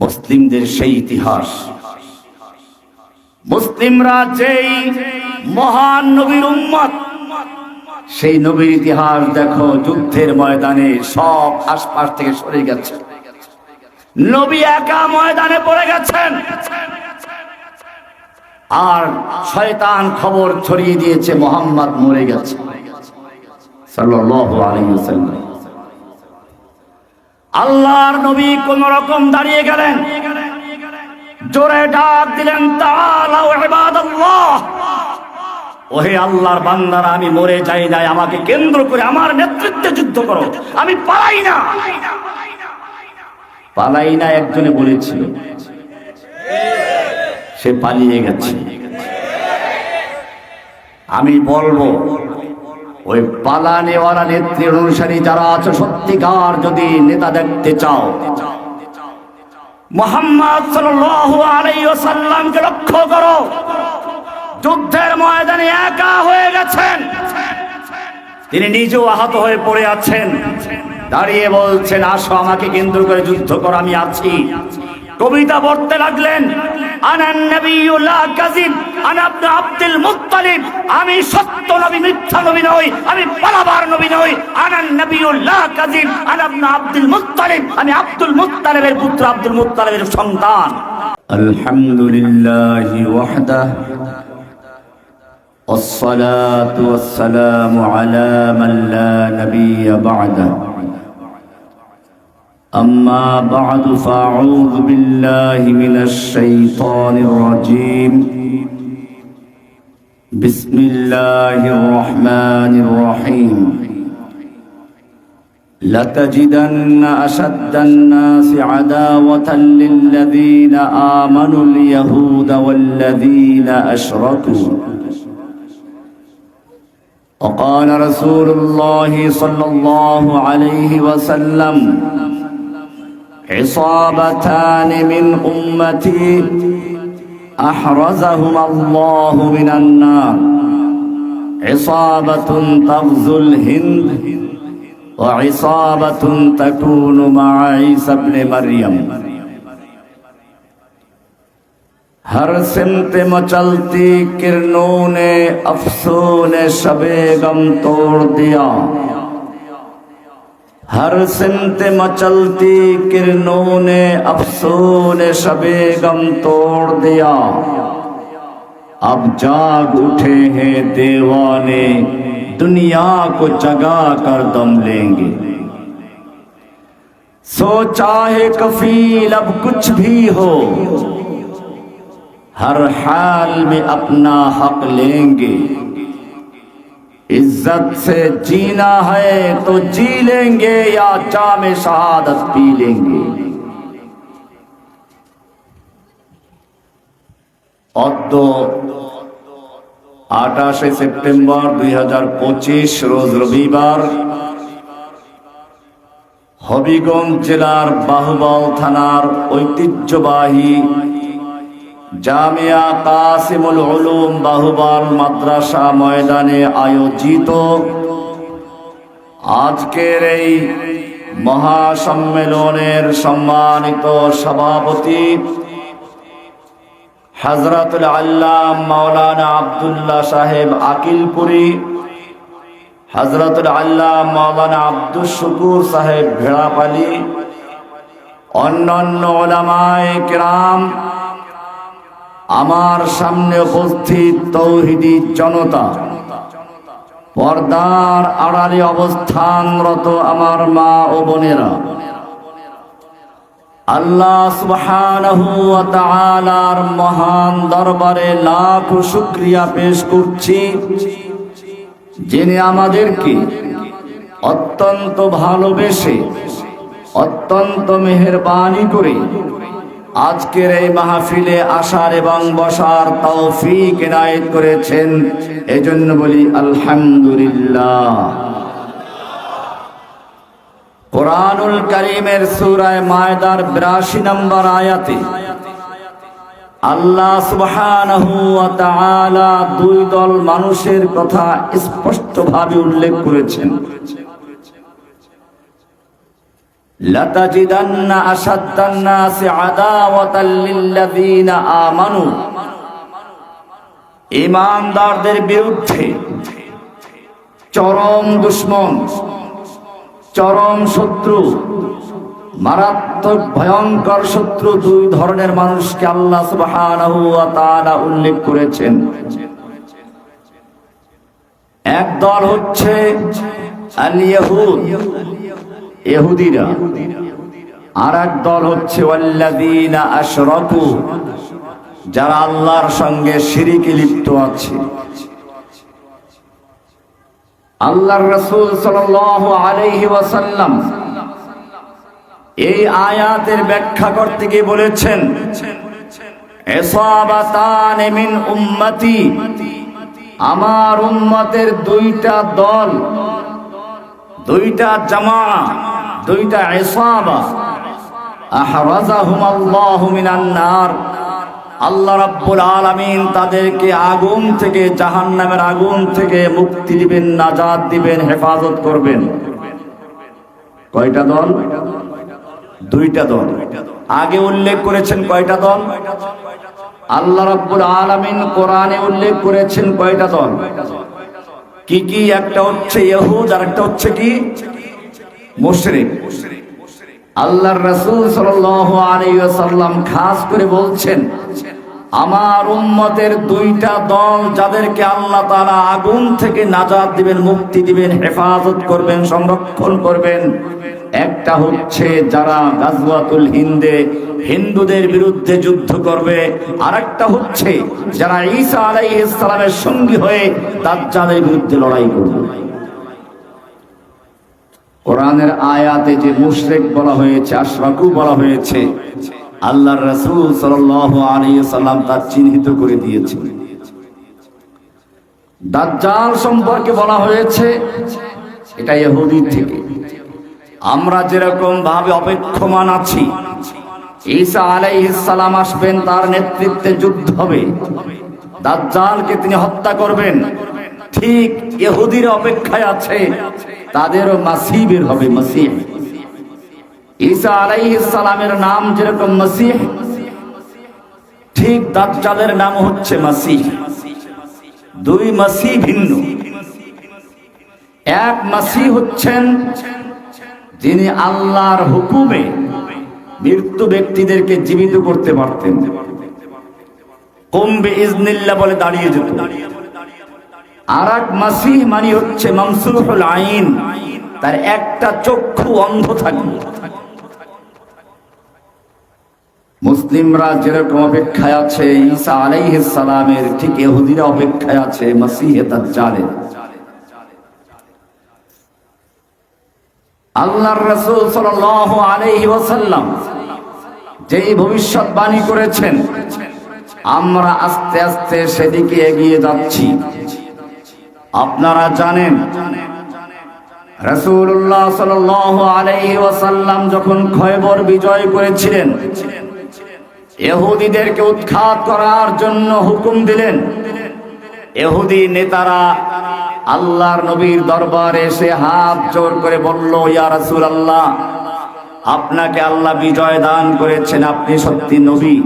মুসলিমদের সেই ইতিহাস। মুসলিমরা যেই মহান নবীর উম্মত, সেই নবীর ইতিহাস দেখো, যুদ্ধের ময়দানে সব আশপাশ থেকে সরে গেছে। নবী একা ময়দানে পড়ে গেছেন। আর শয়তান খবর ছড়িয়ে দিয়েছে, মোহাম্মদ মরে গেছে। সাল্লাল্লাহু আলাইহি ওয়াসাল্লাম। আল্লাহর নবী কোন রকম দাঁড়িয়ে গেলেন। জোরে ডাক দিলেন ওহে আল্লাহর বান্দারা, আমি মরে যাই নাই, আমাকে কেন্দ্র করে আমার নেতৃত্বে যুদ্ধ করো। আমি পালাই না। পালাই না, একজনে বলেছিল। সে পালিয়ে গেছে। আমি বলব ওই পালানেওয়ালা নেত্রী অনুসারী যারা আছে, সত্যিকার যদি নেতা দেখতে চাও। মোহাম্মদ ওয়াসাল্লামকে লক্ষ্য করো। যুদ্ধের ময়দানে একা হয়ে গেছেন। তিনি নিজেও আহত হয়ে পড়ে আছেন। দাঁড়িয়ে বলছেন, আসো আমাকে কেন্দ্র করে যুদ্ধ কর, আমি আছি। কবিতা পড়তে লাগলেন আনান নবিয়ুল্লাহ কাযিব আনা ইবনে আব্দুল মুত্তালিব আমি সত্য নবী মিথ্যা নবী নই আমি পালাবার নবী নই আনান নবিয়ুল্লাহ কাযিব আনা ইবনে আব্দুল মুত্তালিব আমি আব্দুল মুত্তালিবের পুত্র আব্দুল মুত্তালিবের সন্তান আলহামদুলিল্লাহ ওয়াহদাহ والصلاة والسلام على من لا نبي بعده أما بعد فأعوذ بالله من الشيطان الرجيم. بسم الله الرحمن الرحيم. لتجدن أشد الناس عداوة للذين آمنوا اليهود والذين أشركوا. وقال رسول الله صلى الله عليه وسلم عصابتان من أمتي أحرزهما الله من النار. عصابة تغزو الهند وعصابة تكون مع عيسى ابن مريم. ہر سمت مچلتی کرنوں نے افسون شب غم توڑ دیا. ہر سمت مچلتی کرنوں نے افسون شب غم توڑ دیا۔ اب جاگ اٹھے ہیں دیوانے، دنیا کو جگا کر دم لیں گے۔ سوچا ہے کفیل اب کچھ بھی ہو۔ ہر حال میں اپنا حق لیں گے۔ इज्जत से जीना है तो जी लेंगे या जाम शहादत पी लेंगे অদ্য আঠাশে সেপ্টেম্বর দুই হাজার পঁচিশ রোজ রবিবার হবিগঞ্জ জেলার বাহুবল থানার ঐতিহ্যবাহী জামিয়া কাসিমুল উলুম বাহুবাল মাদ্রাসা ময়দানে আয়োজিত আজকের এই মহাসম্মেলনের সম্মানিত সভাপতি হজরতুল আল্লাহ মাওলানা আবদুল্লাহ সাহেব আকিলপুরি হজরতুল আল্লাহ মাওলানা আব্দুল শুকুর সাহেব ভেড়াপালি, অন্যান্য ওলামায় কেরাম আমার সামনে উপস্থিত তৌহিদি জনতা। পর্দার আড়ালে অবস্থানরত আমার মা ও বোনেরা। আল্লাহ সুবহানাহু ওয়া মহান দরবারে লাখ শুকরিয়া পেশ করছি। যিনি আমাদেরকে অত্যন্ত ভালোবেসে, অত্যন্ত মেহেরবানি করে আজকের এই মাহফিলে আসার এবং বসার তৌফিক এনায়েত করেছেন। এজন্য বলি আলহামদুলিল্লাহ। কোরআনুল করিমের সুরায় মায়দার বিরাশি নম্বর আয়াতে আল্লাহ সুবহানাহু ওয়া তাআলা দুই দল মানুষের কথা স্পষ্টভাবে উল্লেখ করেছেন। لتجدن أشد الناس عداوة للذين آمنوا ইমানদারদের বিরুদ্ধে চরম দুশ্মন চরম শত্রু মারাত্মক ভয়ঙ্কর শত্রু দুই ধরনের মানুষকে আল্লাহ সুবহানাহু ওয়া তাআলা উল্লেখ করেছেন এক দল হচ্ছে আল ইহুদিরা আর এক দল হচ্ছে যারা আল্লাহর সঙ্গে শিরিকে লিপ্ত আছে। আল্লাহর রাসূল আলাইহি এই আয়াতের ব্যাখ্যা করতে গিয়ে বলেছেন উম্মতি, আমার উম্মতের দুইটা দল, দুইটা জামা দুইটা এসাবা আহরাজাহুম আল্লাহু মিনান নার। আল্লাহ রাব্বুল আলামিন তাদেরকে আগুন থেকে, জাহান্নামের আগুন থেকে মুক্তি দিবেন নাজাত দিবেন, হেফাজত করবেন। কয়টা দল? দুইটা দল। আগে উল্লেখ করেছেন কয়টা দল? আল্লাহ রাব্বুল আলামিন কোরআনে উল্লেখ করেছেন কয়টা দল? কি কি? একটা হচ্ছে ইহুদ আর একটা হচ্ছে কি? মুশরিক। আল্লাহর রাসূল সাল্লাল্লাহু আলাইহি ওয়াসাল্লাম খাস করে বলছেন, আমার উম্মতের দুইটা দল যাদেরকে আল্লাহ তাআলা আগুন থেকে নাজাত দিবেন, মুক্তি দিবেন, হেফাজত করবেন, সংরক্ষণ করবেন, একটা হচ্ছে যারা গাজওয়াতুল হিন্দে হিন্দুদের বিরুদ্ধে যুদ্ধ করবে, আরেকটা হচ্ছে যারা ঈসা আলাইহিস সালামের সঙ্গী হয়ে দাজ্জালের বিরুদ্ধে লড়াই করবে। কোরআনের আয়াতে যে মুশরিক বলা হয়েছে, আশরাকু বলা হয়েছে, আল্লাহর রাসূল সাল্লাল্লাহু আলাইহি সাল্লাম তা চিহ্নিত করে দিয়েছেন। দাজ্জাল সম্পর্কে বলা হয়েছে, এটা ইহুদি থেকে। আমরা যেরকম ভাবে অপেক্ষমান আছি, ঈসা আলাইহিস সালাম আসবেন, তার নেতৃত্বে যুদ্ধ হবে। দাজ্জালকে তিনি হত্যা করবেন। ঠিক ইহুদির অপেক্ষায় আছে তাদেরও মাসিহ বের হবে মাসিহ ঈসা সালামের নাম যেরকম মাসিহ ঠিক দাজ্জালের নাম হচ্ছে মাসিহ দুই মাসিহ ভিন্ন। এক মাসিহ হচ্ছেন যিনি আল্লাহর হুকুমে মৃত্যু ব্যক্তিদেরকে জীবিত করতে পারতেন। কমবে ইজনিল্লা বলে দাঁড়িয়ে যেত। আর এক মাসিহ মানে হচ্ছে মামসুহুল আইন। তার একটা চক্ষু অন্ধ থাকবে। মুসলিমরা যেরকম অপেক্ষায় আছে, ঈসা আলাইহিস সালামের ঠিক ইহুদিরা অপেক্ষায় আছে, মাসিহে দাজ্জালের। আল্লাহর রাসূল সাল্লাল্লাহু আলাইহি ওয়াসাল্লাম যেই ভবিষ্যৎবাণী করেছেন, আমরা আস্তে আস্তে সেদিকে এগিয়ে যাচ্ছি। আপনারা জানেন, রাসূলুল্লাহ সাল্লাল্লাহু আলাইহি ওয়াসাল্লাম যখন খয়বর বিজয় করেছিলেন, ইহুদিদেরকে উৎখাত করার জন্য হুকুম দিলেন। ইহুদি নেতারা আল্লাহর নবীর দরবারে এসে হাত জোর করে বলল, ইয়া রাসূলুল্লাহ, আপনাকে আল্লাহ বিজয় দান করেছেন, আপনি সত্যি নবী।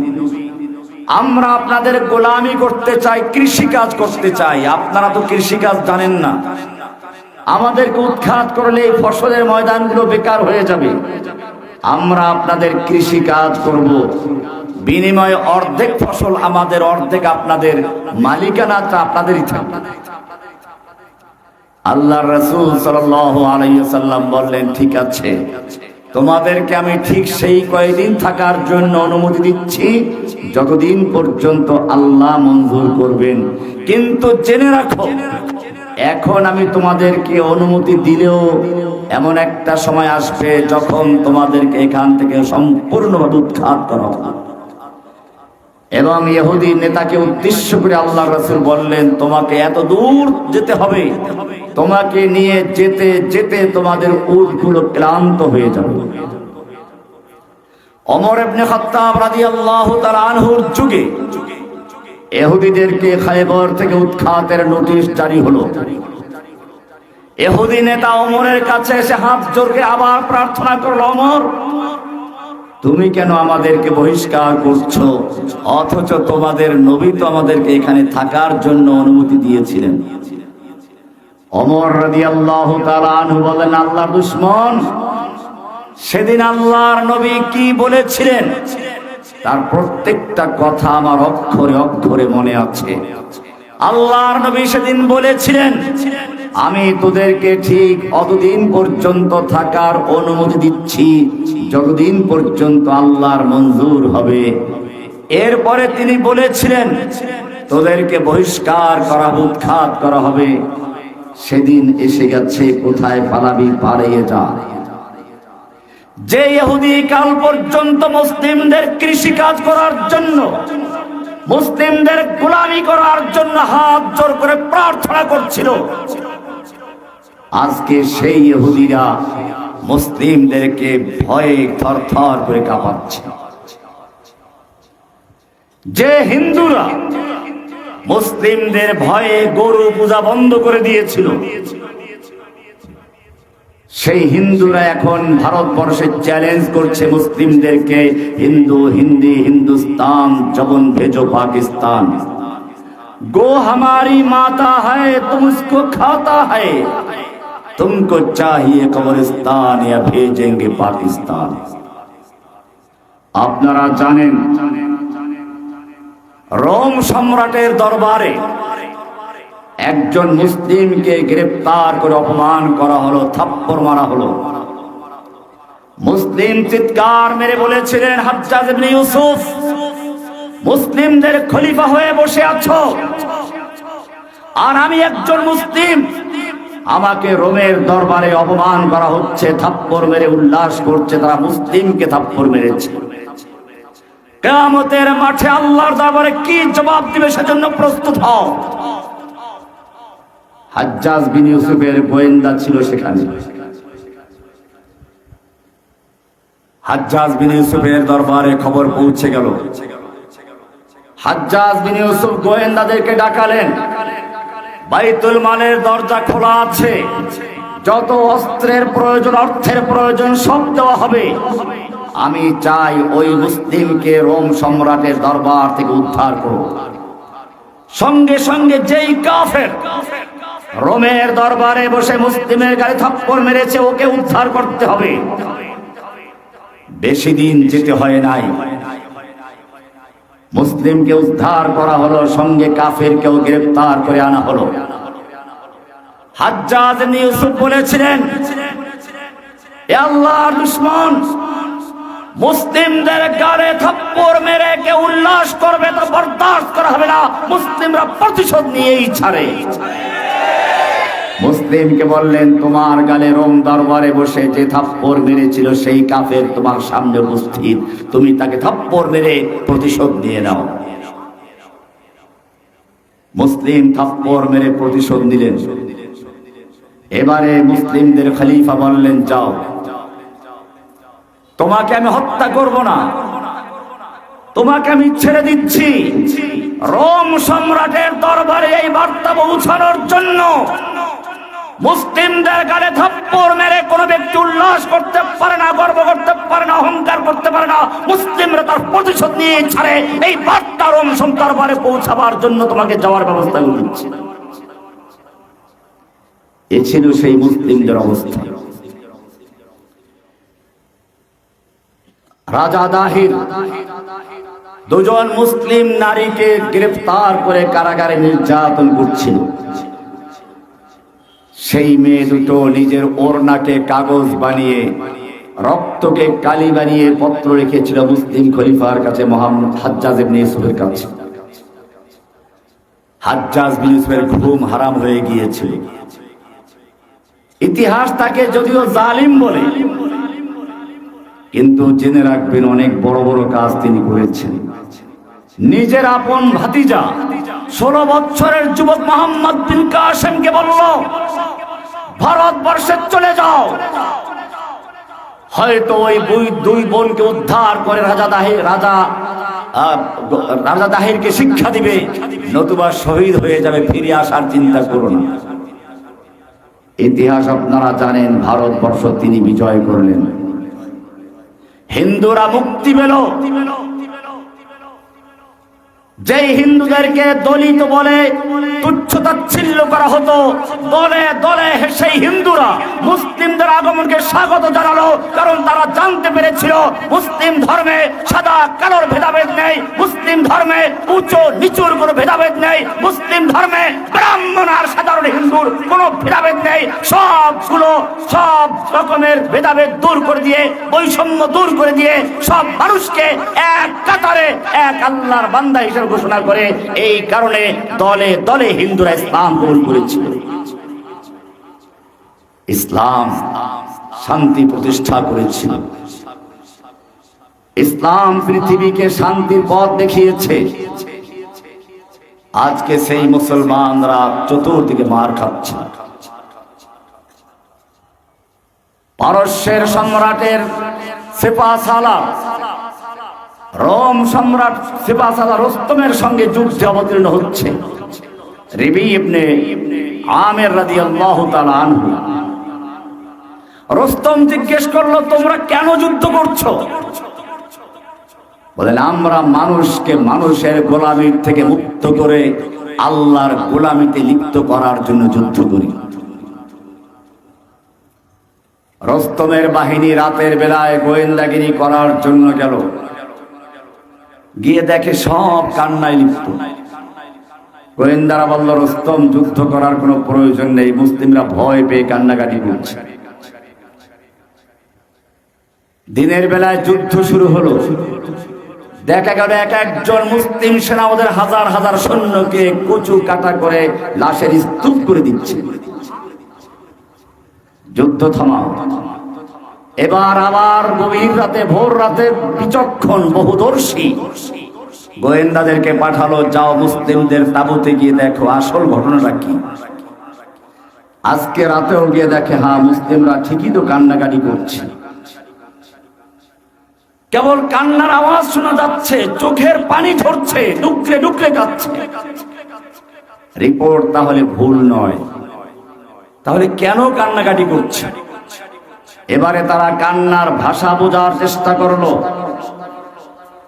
আমরা আপনাদের গোলামি করতে চাই কৃষি কাজ করতে চাই। আপনারা তো কৃষি কাজ জানেন না। আমাদেরকে উৎখাত করলে এই ফসলের ময়দানগুলো বেকার হয়ে যাবে। আমরা আপনাদের কৃষি কাজ করব। বিনিময়ে অর্ধেক ফসল আমাদের, অর্ধেক আপনাদের মালিকানাটা আপনাদেরই থাকবে। আল্লাহ রসুল সাল্লাম বললেন, ঠিক আছে। তোমাদেরকে আমি ঠিক সেই কয়েকদিন থাকার জন্য অনুমতি দিচ্ছি, যতদিন পর্যন্ত আল্লাহ মঞ্জুর করবেন। কিন্তু জেনে রাখো, এখন আমি তোমাদেরকে অনুমতি দিলেও এমন একটা সময় আসবে যখন তোমাদেরকে এখান থেকে সম্পূর্ণভাবে উৎখাত করা হবে। এবং ইহুদি নেতাকে উদ্দেশ্য করে আল্লাহ রসুল বললেন, তোমাকে এত দূর যেতে হবে। তোমাকে নিয়ে যেতে যেতে তোমাদের উটগুলো ক্লান্ত হয়ে যাবে। অমর ইবনে খাত্তাব রাদিয়াল্লাহু তাআলা আনহুর যুগে ইহুদিদেরকে খায়বর থেকে উৎখাতের নোটিশ জারি হলো। এহুদি নেতা অমরের কাছে এসে হাত জোরকে আবার প্রার্থনা করল অমর তুমি কেন আমাদেরকে বহিষ্কার করছ? অথচ তোমাদের নবী তো আমাদেরকে এখানে থাকার জন্য অনুমতি দিয়েছিলেন। অমর রাদি আল্লাহ বলেন আল্লাহ দুশ্মন, সেদিন আল্লাহর নবী কি বলেছিলেন? তার প্রত্যেকটা কথা আমার অক্ষরে অক্ষরে মনে আছে। আল্লাহর নবী সেদিন বলেছিলেন, আমি তোদেরকে ঠিক অতদিন পর্যন্ত থাকার অনুমতি দিচ্ছি। যতদিন পর্যন্ত আল্লাহর মঞ্জুর হবে। এরপরে তিনি বলেছিলেন, তোদেরকে বহিষ্কার করা, উৎখাত করা হবে। সেদিন এসে গেছে, কোথায় পালাবি, পালিয়ে যা। যে ইহুদি কাল পর্যন্ত মুসলিমদের কৃষি কাজ করার জন্য, মুসলিমদের গোলামি করার জন্য হাত জোর করে প্রার্থনা করছিল। আজকে সেই ইহুদিরা মুসলিমদেরকে ভয়ে থরথর করে কাঁপাচ্ছে। যে হিন্দুরা মুসলিমদের ভয়ে গরু পূজা বন্ধ করে দিয়েছিল, সেই হিন্দুরা এখন ভারতবর্ষে চ্যালেঞ্জ করছে মুসলিমদেরকে হিন্দু, হিন্দি, হিন্দুস্তান জবন ভেজো পাকিস্তান। গো হামারি মাতা হ্যায় তুমসকো খাতা হ্যায় तुमको चाहिए कब्रिस्तान या भेजेंगे पाकिस्तान আপনারা জানেন রোম সম্রাটের দরবারে একজন মুসলিমকে গ্রেপ্তার করে অপমান করা হলো থাপ্পড় মারা হলো মুসলিম চিৎকার মেরে বলেছিলেন হাজ্জাজ ইবনে ইউসুফ মুসলিমদের খলিফা হয়ে বসে আছো আর আমি একজন মুসলিম আমাকে রোমের দরবারে অপমান করা হচ্ছে, থাপ্পড় মেরে উল্লাস করছে, তারা মুসলিমকে থাপ্পড় মেরেছে। কেয়ামতের মাঠে আল্লাহর দরবারে কি জবাব দিবে সেজন্য প্রস্তুত হও। হাজ্জাজ বিন ইউসুফের গোয়েন্দা ছিল সেখানে। হাজ্জাজ বিন ইউসুফের দরবারে খবর পৌঁছে গেল। হাজ্জাজ বিন ইউসুফ গোয়েন্দাদেরকে ডাকালেন। বাইতুল মালের দরজা খোলা আছে। যত অস্ত্রের প্রয়োজন, অর্থের প্রয়োজন, সব দেওয়া হবে। আমি চাই ওই মুসলিমকে রোম সম্রাটের দরবার থেকে উদ্ধার করো সঙ্গে সঙ্গে যেই কাফের রোমের দরবারে বসে মুসলিমের গায়ে থাপ্পড় মেরেছে, ওকে উদ্ধার করতে হবে। বেশি দিন যেতে হয় নাই। মুসলিমকে উদ্ধার করা হলো, সঙ্গে কাফেরকেও গ্রেফতার করে আনা হলো। হাজ্জাজ ইউসুফ বলেছিলেন আল্লাহর দুশমন, মুসলিমদের গালে থাপ্পড় মেরে কে উল্লাস করবে তা বরদাস্ত করা হবে না। মুসলিমরা প্রতিশোধ নিয়েই ছাড়ে। মুসলিমকে বললেন, তোমার গালে রোম দরবারে বসে যে থাপ্পড় মেরেছিল সেই কাফের তোমার সামনে উপস্থিত। তুমি তাকে থাপ্পড় মেরে প্রতিশোধ নিয়ে নাও। মুসলিম থাপ্পর মেরে প্রতিশোধ নিলেন। এবারে মুসলিমদের খলিফা বললেন, যাও। তোমাকে আমি হত্যা করব না। তোমাকে আমি ছেড়ে দিচ্ছি। রোম সম্রাটের দরবারে এই বার্তা পৌঁছানোর জন্য মুসলিমদের গালে থাপ্পড় মেরে কোনো ব্যক্তি উল্লাস করতে পারে না, গর্ব করতে পারে না, অহংকার করতে পারে না, মুসলিমরা তার প্রতিশোধ নিয়ে ছাড়ে। এই বার্তা রোম সম দরবারে পৌঁছাবার জন্য তোমাকে যাওয়ার ব্যবস্থা করে দিচ্ছি এ ছিল সেই মুসলিমদের অবস্থা। রাজা দাহির, দুজন মুসলিম নারীকে গ্রেফতার করে কারাগারে নির্যাতন করছিল। সেই মেয়ে দুটো নিজের ওড়নাকে কাগজ বানিয়ে, রক্তকে কালি বানিয়ে পত্র রেখেছিল মুসলিম খলিফার কাছে মোহাম্মদ হাজ্জাজ ইবনে কাছে। হাজ্জাজ বিন ঘুম হারাম হয়ে গিয়েছিল। ইতিহাস তাকে যদিও জালিম বলে, কিন্তু জেনে রাখবেন অনেক বড় বড় কাজ তিনি করেছেন। নিজের আপন ভাতিজা ষোলো বছরের যুবক মোহাম্মদ বিন কাসেমকে বলল ভারতবর্ষে চলে যাও। হয়তো ওই দুই দুই বোনকে উদ্ধার করে রাজা দাহির রাজা রাজা দাহিরকে শিক্ষা দিবে, নতুবা শহীদ হয়ে যাবে, ফিরে আসার চিন্তা করো না। ইতিহাস আপনারা জানেন, ভারতবর্ষ তিনি বিজয় করলেন। হিন্দুরা মুক্তি পেল। যেই হিন্দুদেরকে দলিত বলে তুচ্ছ তাচ্ছিল্য করা হতো, দলে দলে সেই হিন্দুরা মুসলিমদের আগমনকে স্বাগত জানালো, কারণ তারা জানতে পেরেছিল মুসলিম ধর্মে সাদা কালোর ভেদাভেদ নেই, মুসলিম ধর্মে উঁচু নিচুর কোনো ভেদাভেদ নেই, মুসলিম ধর্মে ব্রাহ্মণ আর সাধারণ হিন্দুর কোনো ভেদাভেদ নেই। সবগুলো, সব রকমের ভেদাভেদ দূর করে দিয়ে, বৈষম্য দূর করে দিয়ে, সব মানুষকে এক কাতারে, এক আল্লাহর বান্দা হিসেবে ঘোষণা করে এই কারণে দলে দলে হিন্দুরা ইসলাম গ্রহণ করেছিল ইসলাম শান্তি প্রতিষ্ঠা করেছিল। ইসলাম পৃথিবীকে শান্তির পথ দেখিয়েছে। আজকে সেই মুসলমানরা চতুর্দিকে মার খাচ্ছে। পারস্যের সম্রাটের সেপাসালা রোম সম্রাট সেপাশালা রোস্তমের সঙ্গে যুদ্ধে অবতীর্ণ হচ্ছে। রিবি আমের রোস্তম জিজ্ঞেস করল, তোমরা কেন যুদ্ধ করছ? বলেন, আমরা মানুষকে মানুষের গোলামির থেকে মুক্ত করে আল্লাহর গোলামিতে লিপ্ত করার জন্য যুদ্ধ করি। রস্তমের বাহিনী রাতের বেলায় গোয়েন্দাগিরি করার জন্য গেল। গিয়ে দেখে সব কান্নায় লিপ্ত। গোয়েন্দারা বলল, রস্তম, যুদ্ধ করার কোনো প্রয়োজন নেই, মুসলিমরা ভয় পেয়ে কান্নাকাটি করছে। দিনের বেলায় যুদ্ধ শুরু হলো। দেখা গেল এক একজন মুসলিম সেনা ওদের হাজার হাজার সৈন্যকে কচু কাটা করে লাশের স্তূপ করে দিচ্ছে। যুদ্ধ থামা এবার আবার গভীর রাতে, ভোর রাতে বিচক্ষণ বহুদর্শী গোয়েন্দাদেরকে পাঠালো, যাও মুসলিমদের তাবুতে গিয়ে দেখো আসল ঘটনাটা কি। আজকে রাতেও গিয়ে দেখে হ্যাঁ মুসলিমরা ঠিকই তো কান্নাকাটি করছে। কেবল কান্নার আওয়াজ শোনা যাচ্ছে, চোখের পানি ঝরছে ডুকরে ডুকরে যাচ্ছে। রিপোর্ট তাহলে ভুল নয়। তাহলে কেন কান্নাকাটি করছে? এবারে তারা কান্নার ভাষা বোঝার চেষ্টা করল।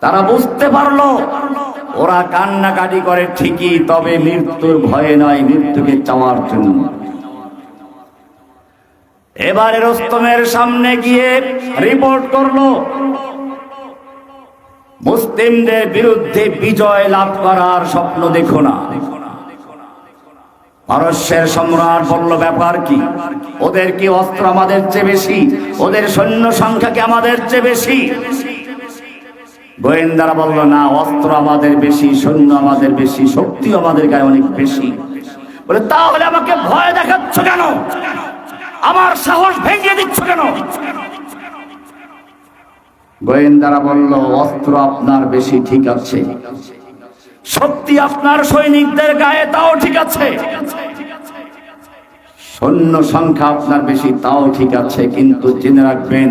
তারা বুঝতে পারল, ওরা কান্নাকাটি করে ঠিকই, তবে মৃত্যুর ভয়ে নয়, মৃত্যুকে চাওয়ার জন্য। এবারে রস্তমের সামনে গিয়ে রিপোর্ট করল মুসলিমদের বিরুদ্ধে বিজয় লাভ করার স্বপ্ন দেখো না। পারস্যের সম্রাট বলল, ব্যাপার কি? ওদের কি অস্ত্র আমাদের চেয়ে বেশি? ওদের সৈন্য সংখ্যা কি আমাদের চেয়ে বেশি? গোয়েন্দারা বলল, না, অস্ত্র আমাদের বেশি, সৈন্য আমাদের বেশি, শক্তি আমাদের গায়ে অনেক বেশি। বলে, তাহলে আমাকে ভয় দেখাচ্ছ কেন? আমার সাহস ভেঙে দিচ্ছ কেন? গোয়েন্দারা বলল, অস্ত্র আপনার বেশি ঠিক আছে। শক্তি আপনার সৈনিকদের গায়ে, তাও ঠিক আছে। সৈন্য সংখ্যা আপনার বেশি, তাও ঠিক আছে। কিন্তু জেনে রাখবেন,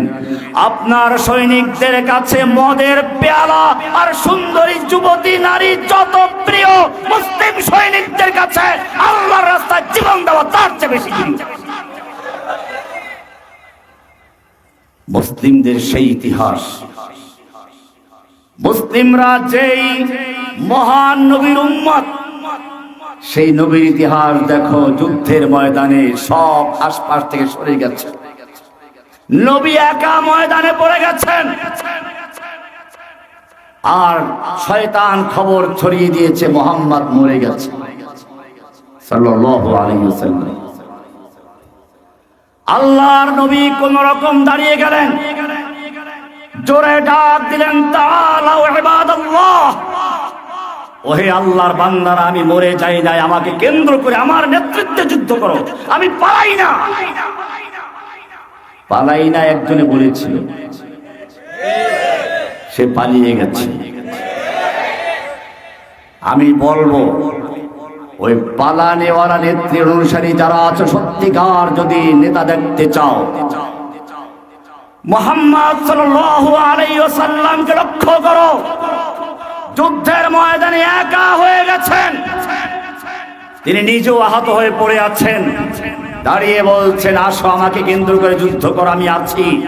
আপনার সৈনিকদের কাছে মদের পেয়ালা আর সুন্দরী যুবতী নারী যত প্রিয় মুসলিম সৈনিকদের কাছে আল্লাহর রাস্তায় জীবন দেওয়া তার চেয়ে বেশি। মুসলিমদের সেই ইতিহাস। মুসলিমরা যেই মহান নবীর উম্মত, সেই নবীর ইতিহাস দেখো, যুদ্ধের ময়দানে সব আশপাশ থেকে সরে গেছে। নবী একা ময়দানে পড়ে গেছেন। আর শয়তান খবর ছড়িয়ে দিয়েছে, মোহাম্মদ মরে গেছে। সাল্লাল্লাহু আলাইহি ওয়াসাল্লাম। আল্লাহর নবী কোন রকম দাঁড়িয়ে গেলেন। জোরে ডাক দিলেন ওহে আল্লাহর বান্দারা, আমি মরে যাই নাই, আমাকে কেন্দ্র করে আমার নেতৃত্বে যুদ্ধ করো। আমি পালাই না। পালাই না, একজনে বলেছিল। সে পালিয়ে গেছে। আমি বলব ওই পালা পালানেওয়ালা নেত্রীর অনুসারী যারা আছে, সত্যিকার যদি নেতা দেখতে চাও। মোহাম্মদ ওয়াসাল্লামকে লক্ষ্য করো। যুদ্ধের ময়দানে একা হয়ে গেছেন। তিনি নিজেও আহত হয়ে পড়ে আছেন। দাঁড়িয়ে বলছেন, আসো আমাকে কেন্দ্র করে যুদ্ধ করো, আমি আছি।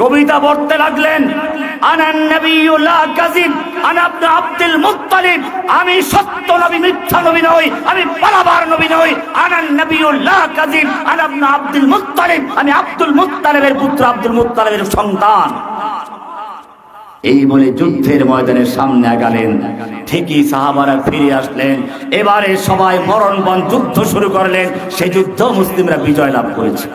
কবিতা পড়তে লাগলেন আমি সত্য নবী, মিথ্যা নবী নই, আমি পালাবার নবী নই আনান নবিউল্লাহ আব্দুল মুত্তালিব, আমি আব্দুল মুত্তালিবের পুত্র, আব্দুল মুত্তালিবের সন্তান। এই বলে যুদ্ধের ময়দানের সামনে আগালেন। ঠিকই সাহাবারা ফিরে আসলেন। এবারে সবাই মরণবন যুদ্ধ শুরু করলেন। সেই যুদ্ধ মুসলিমরা বিজয় লাভ করেছে।